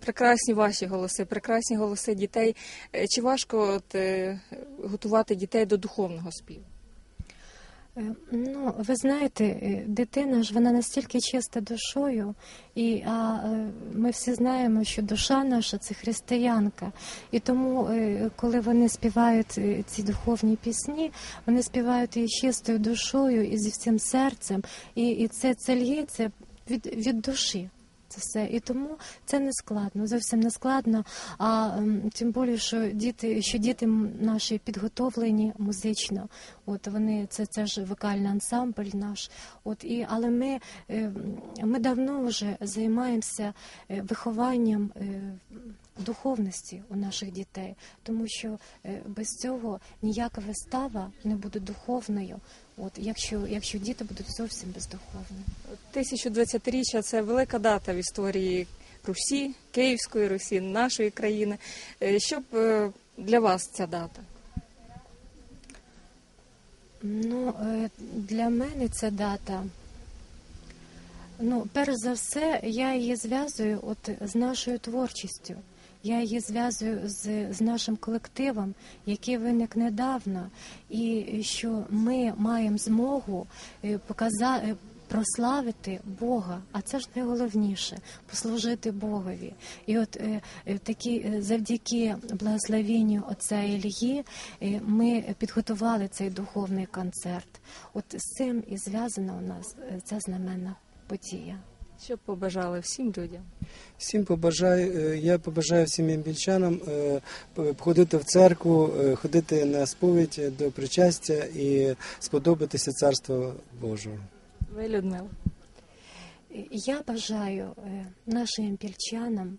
прекрасні ваші голоси, прекрасні голоси дітей. Е, Чи важко от, е, готувати дітей до духовного співу? Е, Ну, ви знаєте, дитина ж вона настільки чиста душою, і а, ми всі знаємо, що душа наша це християнка. І тому, коли вони співають ці духовні пісні, вони співають її чистою душою і зі всім серцем, і, і це, це лється від, від душі. Це все. І тому це не складно, зовсім не складно. А ем, тим більше, що діти, що діти наші підготовлені музично. От вони це, це ж вокальний ансамбль наш. От і але ми, е, ми давно вже займаємося е, вихованням. Духовності у наших дітей, тому що е, без цього ніяка вистава не буде духовною. От якщо, якщо діти будуть зовсім бездуховні. 1020-річчя – це велика дата в історії Русі, Київської Русі, нашої країни. Е, Що б е, для вас ця дата? Ну, для мене ця дата. Ну, перш за все, я її зв'язую от з нашою творчістю. Я її зв'язую з, з нашим колективом, який виник недавно, і що ми маємо змогу показати. Прославити Бога, а це ж найголовніше послужити Богові. І от е, е, такі е, завдяки благословенню отця Ільї е, ми підготували цей духовний концерт. От з цим і зв'язана у нас е, ця знаменна подія. Що б побажали всім людям? Всім побажаю, е, я побажаю всім імбільчанам е, ходити в церкву, е, ходити на сповідь до причастя і сподобатися Царства Божого. Ви, Людмила. Я бажаю нашим імпільчанам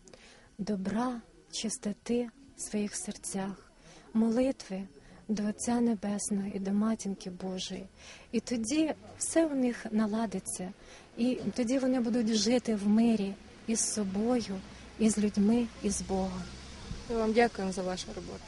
добра, чистоти в своїх серцях, молитви до Отця Небесного і до Матінки Божої. І тоді все у них наладиться, і тоді вони будуть жити в мирі із собою, і з людьми, і з Богом. Ми вам дякуємо за вашу роботу.